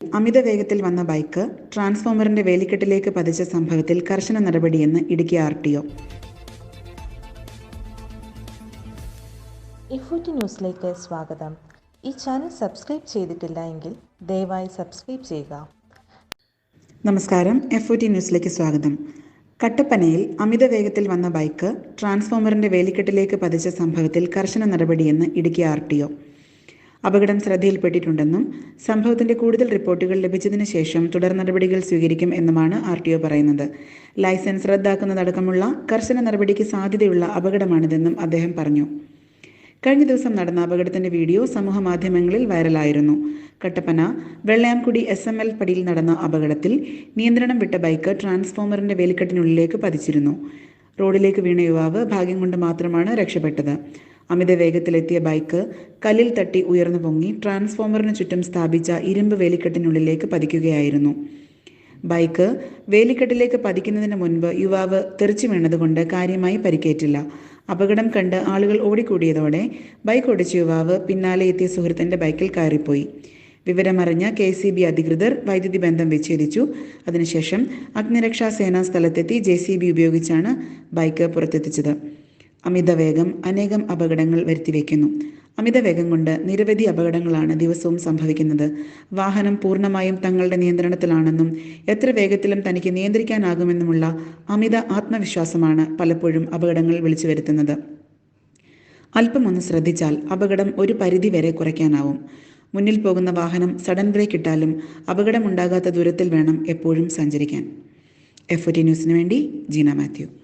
അമിത വേഗത്തിൽ വന്ന ബൈക്ക് ട്രാൻസ്ഫോമറിന്റെ വേലിക്കെട്ടിലേക്ക് പതിച്ച സംഭവത്തിൽ കർശന നടപടിയെന്ന് ഇടുക്കി ആർ ടി ഒ. ഇഫോറ്റി ന്യൂസിലേക്ക് സ്വാഗതം. ഈ ചാനൽ സബ്സ്ക്രൈബ് ചെയ്തിട്ടില്ല എങ്കിൽ ദയവായി സബ്സ്ക്രൈബ് ചെയ്യുക. നമസ്കാരം. എഫ് ഒ ടി ന്യൂസിലേക്ക് സ്വാഗതം. കട്ടപ്പനയിൽ അമിത വേഗത്തിൽ വന്ന ബൈക്ക് ട്രാൻസ്ഫോമറിന്റെ വേലിക്കെട്ടിലേക്ക് പതിച്ച സംഭവത്തിൽ കർശന നടപടിയെന്ന് ഇടുക്കി ആർ ടി ഒ. അപകടം ശ്രദ്ധയിൽപ്പെട്ടിട്ടുണ്ടെന്നും സംഭവത്തിന്റെ കൂടുതൽ റിപ്പോർട്ടുകൾ ലഭിച്ചതിന് ശേഷം തുടർ നടപടികൾ സ്വീകരിക്കും എന്നുമാണ് ആർ ടി ഒ പറയുന്നത്. ലൈസൻസ് റദ്ദാക്കുന്നതടക്കമുള്ള കർശന നടപടിക്ക് സാധ്യതയുള്ള അപകടമാണിതെന്നും അദ്ദേഹം പറഞ്ഞു. കഴിഞ്ഞ ദിവസം നടന്ന അപകടത്തിന്റെ വീഡിയോ സമൂഹ മാധ്യമങ്ങളിൽ വൈറലായിരുന്നു. Kattappana Vellayamkudi S M L പടിയിൽ നടന്ന അപകടത്തിൽ നിയന്ത്രണം വിട്ട ബൈക്ക് ട്രാൻസ്ഫോമറിന്റെ വേലിക്കെട്ടിനുള്ളിലേക്ക് പതിച്ചിരുന്നു. റോഡിലേക്ക് വീണ യുവാവ് ഭാഗ്യം കൊണ്ട് മാത്രമാണ് രക്ഷപ്പെട്ടത്. അമിത വേഗത്തിലെത്തിയ ബൈക്ക് കല്ലിൽ തട്ടി ഉയർന്നു പൊങ്ങി ട്രാൻസ്ഫോമറിന് ചുറ്റും സ്ഥാപിച്ച ഇരുമ്പ് വേലിക്കെട്ടിനുള്ളിലേക്ക് പതിക്കുകയായിരുന്നു. ബൈക്ക് വേലിക്കെട്ടിലേക്ക് പതിക്കുന്നതിന് മുൻപ് യുവാവ് തെറിച്ചു വീണതുകൊണ്ട് കാര്യമായി പരിക്കേറ്റില്ല. അപകടം കണ്ട് ആളുകൾ ഓടിക്കൂടിയതോടെ ബൈക്ക് ഓടിച്ച യുവാവ് പിന്നാലെ എത്തിയ സുഹൃത്തിന്റെ ബൈക്കിൽ കയറിപ്പോയി. വിവരമറിഞ്ഞ കെ സി ബി അധികൃതർ വൈദ്യുതി ബന്ധം വിച്ഛേദിച്ചു. അതിനുശേഷം അഗ്നിരക്ഷാ സേനാ സ്ഥലത്തെത്തി ജെ സി ബി ഉപയോഗിച്ചാണ് ബൈക്ക് പുറത്തെത്തിച്ചത്. അമിതവേഗം അനേകം അപകടങ്ങൾ വരുത്തിവെക്കുന്നു. അമിതവേഗം കൊണ്ട് നിരവധി അപകടങ്ങളാണ് ദിവസവും സംഭവിക്കുന്നത്. വാഹനം പൂർണമായും തങ്ങളുടെ നിയന്ത്രണത്തിലാണെന്നും എത്ര വേഗത്തിലും തനിക്ക് നിയന്ത്രിക്കാനാകുമെന്നുമുള്ള അമിത ആത്മവിശ്വാസമാണ് പലപ്പോഴും അപകടങ്ങൾ വിളിച്ചു വരുത്തുന്നത് അല്പമൊന്ന് ശ്രദ്ധിച്ചാൽ അപകടം ഒരു പരിധി വരെ കുറയ്ക്കാനാവും. മുന്നിൽ പോകുന്ന വാഹനം സഡൻ ബ്രേക്ക് ഇട്ടാലും അപകടമുണ്ടാകാത്ത ദൂരത്തിൽ വേണം എപ്പോഴും സഞ്ചരിക്കാൻ. എഫ് ഒ ടി ന്യൂസിന് വേണ്ടി ജീന മാത്യു.